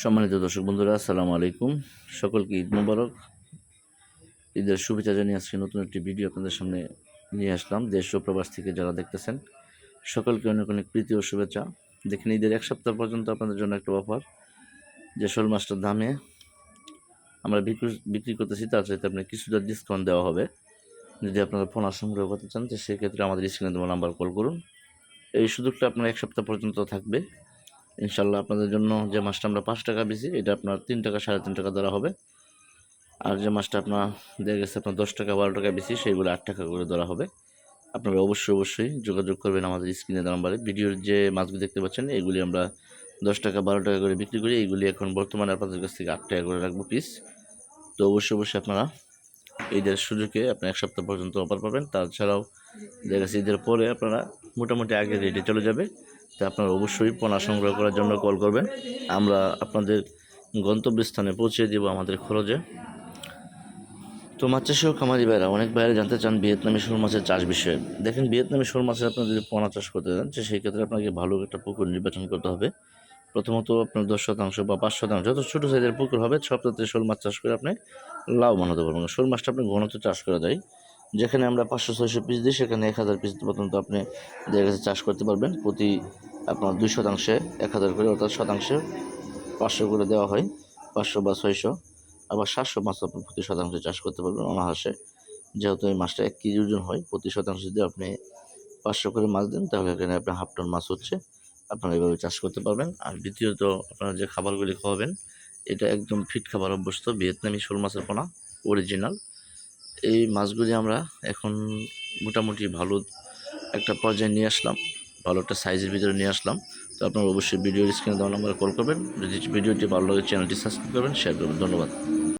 সম্মানিত দর্শক বন্ধুরা, আসসালামু আলাইকুম। সকলকে ঈদ মোবারক। ঈদের শুভেচ্ছা জানিয়ে আজকে নতুন একটি ভিডিও আপনাদের সামনে নিয়ে আসলাম। দেশ ও প্রবাস থেকে যারা দেখতেছেন, সকলকে অনেক অনেক প্রীতি ও শুভেচ্ছা। দেখেন, ঈদের এক সপ্তাহ পর্যন্ত আপনাদের জন্য একটা অফার। যে শোল মাছটার দামে আমরা বিক্রি করতেছি, তার সাথে আপনার কিছুটা ডিসকাউন্ট দেওয়া হবে। যদি আপনারা ফোন সংগ্রহ করতে চান, তো সেক্ষেত্রে আমাদের স্ক্রিনে দেওয়া নাম্বার কল করুন। এই সুযোগটা আপনার এক সপ্তাহ পর্যন্ত থাকবে। ইনশাল্লাহ আপনাদের জন্য যে মাছটা আমরা পাঁচ টাকা বেশি, এটা আপনার তিন টাকা, সাড়ে তিন টাকা ধরা হবে। আর যে মাছটা আপনার দেখা গেছে আপনার দশ টাকা, বারো টাকা বেশি, সেইগুলো আট টাকা করে ধরা হবে। আপনারা অবশ্যই অবশ্যই যোগাযোগ করবেন আমাদের স্ক্রিনে নাম্বারে। ভিডিওর যে মাছগুলি দেখতে পাচ্ছেন, এগুলি আমরা দশ টাকা, বারো টাকা করে বিক্রি করি। এগুলি এখন বর্তমানে আপনাদের কাছ থেকে আট টাকা করে রাখব পিস তো অবশ্যই অবশ্যই আপনারা ঈদের সুযোগে আপনি এক সপ্তাহ পর্যন্ত অফার পাবেন। তাছাড়াও দেখা গেছে ঈদের পরে আপনারা মোটামুটি আগে রেটে চলে যাবে। তা আপনারা অবশ্যই পোনা সংগ্রহ করার জন্য কল করবেন। আমরা আপনাদের গন্তব্যস্থানে পৌঁছে দেবো আমাদের খরচে। তো মাছ চাষেও খামারি ভাইরা, অনেক বাইরে জানতে চান ভিয়েতনামি শোল মাছের চাষ বিষয়ে। দেখেন, ভিয়েতনামি শোল মাছের আপনার যদি পোনা চাষ করতে চান সেই ক্ষেত্রে আপনাকে ভালো একটা পুকুর নির্বাচন করতে হবে। প্রথমত আপনার দশ শতাংশ বা পাঁচ শতাংশ, যত ছোটো সাইজের পুকুর হবে সবটাতে শোল মাছ চাষ করে আপনি লাভবান হতে পারবেন। শোল মাছটা আপনি ঘনত্ব চাষ করা যায়। যেখানে আমরা পাঁচশো ছয়শো পিস দিই, সেখানে এক হাজার পিস পর্যন্ত আপনি দেখা গেছে চাষ করতে পারবেন। প্রতি আপনার দুই শতাংশে এক হাজার করে, অর্থাৎ শতাংশে পাঁচশো করে দেওয়া হয়, পাঁচশো বা ছয়শো। আবার সাতশো মাছ আপনি প্রতি শতাংশে চাষ করতে পারবেন অনাহাসে যেহেতু এই মাছটা এক কেজি ওজন হয়, প্রতি শতাংশ যদি আপনি পাঁচশো করে মাছ দেন, তাহলে এখানে আপনার হাফ টন মাছ হচ্ছে। আপনারা এভাবে চাষ করতে পারবেন। আর দ্বিতীয়ত, আপনারা যে খাবারগুলি খাওয়াবেন, এটা একদম ফিট খাবার অভ্যস্ত, ভিয়েতনামি শোল মাছের পোনা অরিজিনাল এই মাছগুলি আমরা এখন মোটামুটি ভালো একটা পর্যায়ে নিয়ে আসলাম। ভালো একটা সাইজের ভিতরে নিয়ে আসলাম। তো আপনারা অবশ্যই ভিডিও স্ক্রিনে দেওয়া নাম্বারে কল করবেন। যদি ভিডিওটি ভালো লাগে চ্যানেলটি সাবস্ক্রাইব করবেন শেয়ার করবেন। ধন্যবাদ।